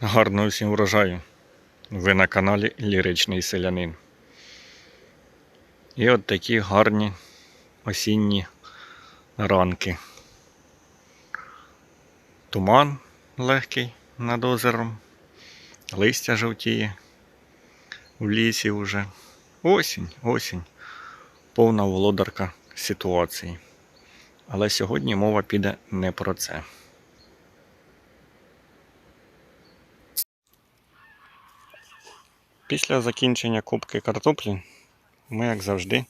Гарного всім врожаю. Ви на каналі Ліричний Селянин. І от такі гарні осінні ранки. Туман легкий над озером, листя жовтіє в лісі вже. Осінь, осінь. Повна володарка ситуації. Але сьогодні мова піде не про це. Після закінчення кубки картоплі ми, як завжди,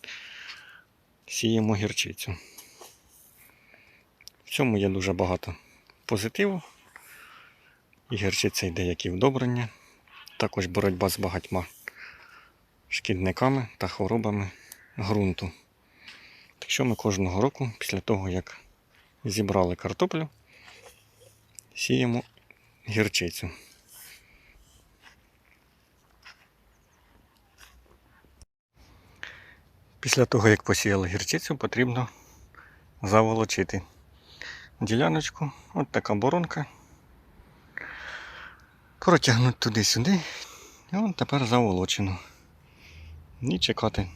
сіємо гірчицю. В цьому є дуже багато позитиву. І гірчиця йде як і вдобрення, також боротьба з багатьма шкідниками та хворобами ґрунту. Так що ми кожного року, після того, як зібрали картоплю, сіємо гірчицю. Після того, як посіяли гірчицю, потрібно заволочити діляночку. От така боронка. Протягнути туди-сюди. І от тепер заволочено. І чекати,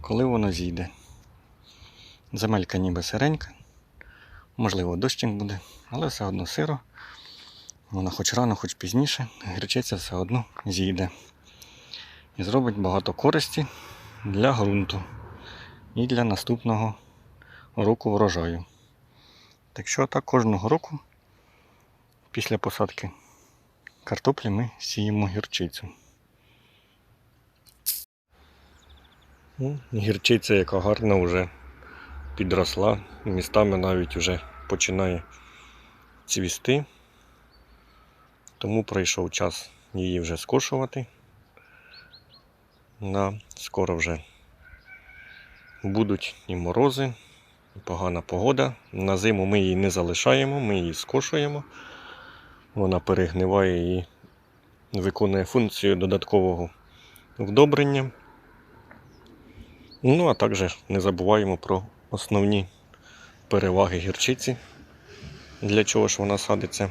коли воно зійде. Земелька ніби сиренька. Можливо, дощик буде, але все одно сиро. Вона хоч рано, хоч пізніше, гірчиця все одно зійде. І зробить багато користі для ґрунту і для наступного року врожаю. Так що так кожного року після посадки картоплі ми сіємо гірчицю. Ну, Гірчиця, яка гарно вже підросла, містами навіть вже починає цвісти. Тому прийшов час її вже скошувати на скоро вже будуть і морози, і погана погода. На зиму ми її не залишаємо, ми її скошуємо. Вона перегниває і виконує функцію додаткового вдобрення. Ну, а також не забуваємо про основні переваги гірчиці. Для чого ж вона садиться?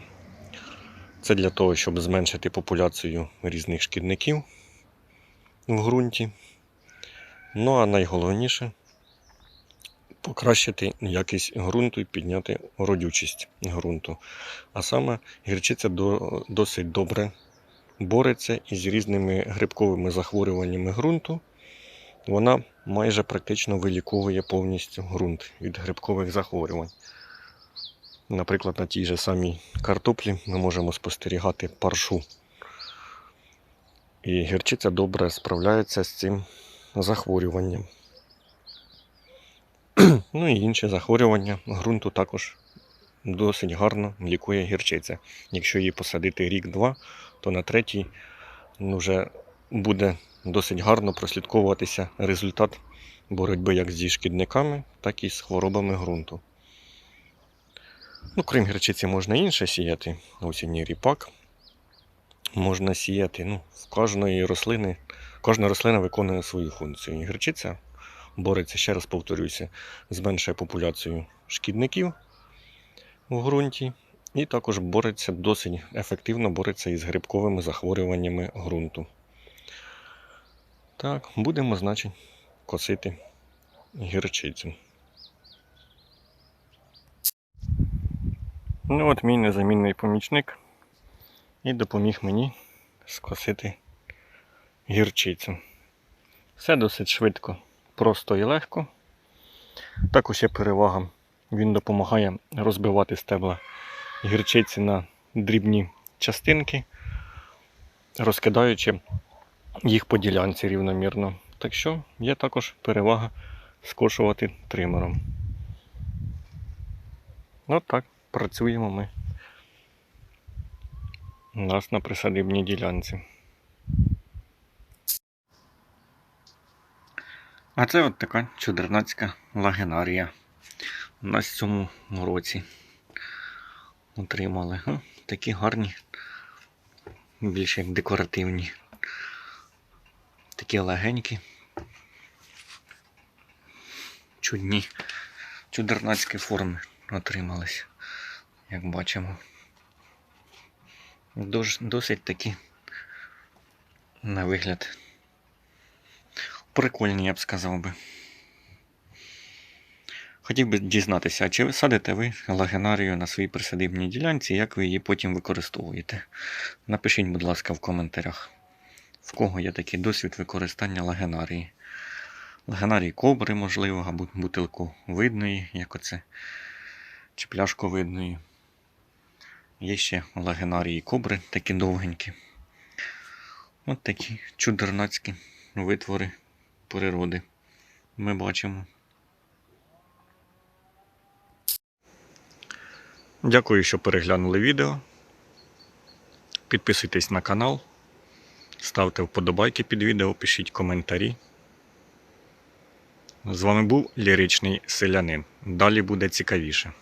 Це для того, щоб зменшити популяцію різних шкідників в ґрунті. Ну а найголовніше покращити якість ґрунту і підняти родючість ґрунту. А саме гірчиця досить добре бореться із різними грибковими захворюваннями ґрунту. Вона майже практично виліковує повністю ґрунт від грибкових захворювань. Наприклад, на тій же самій картоплі ми можемо спостерігати паршу. І гірчиця добре справляється з цим захворюванням. ну і інші захворювання ґрунту також досить гарно лікує гірчиця. Якщо її посадити рік-два, то на третій ну, вже буде досить гарно прослідковуватися результат боротьби як зі шкідниками, так і з хворобами ґрунту. Ну, крім гірчиці, можна інше сіяти. Осінній ріпак можна сіяти. Ну, в кожної рослини, кожна рослина виконує свою функцію. І гірчиця бореться, ще раз повторюся, зменшує популяцію шкідників у ґрунті. І також бореться досить ефективно бореться із грибковими захворюваннями ґрунту. Так, будемо, значить, косити гірчицю. Ну от мій незамінний помічник і допоміг мені скосити гірчицю. Все досить швидко, просто і легко. Також є перевага. Він допомагає розбивати стебла гірчиці на дрібні частинки, розкидаючи їх по ділянці рівномірно. Так що є також перевага скошувати тримером. От так працюємо ми у нас на присадибній ділянці. А це от така чудернацька лагенарія. У нас в цьому році отримали. О, такі гарні, більш як декоративні. Такі легенькі. Чудні, чудернацькі форми отримались, як бачимо. Досить такі на вигляд прикольні, я б сказав би. Хотів би дізнатися, чи ви садите ви лагенарію на своїй присадибній ділянці, як ви її потім використовуєте? Напишіть, будь ласка, в коментарях, в кого є такий досвід використання лагенарії. Лагенарії кобри, можливо, або бутилку видної, як оце, чи пляшку видної. Є ще лагенарії кобри, такі довгенькі. От такі чудернацькі витвори природи ми бачимо. Дякую, що переглянули відео. Підписуйтесь на канал, ставте вподобайки під відео, пишіть коментарі. З вами був ліричний селянин. Далі буде цікавіше.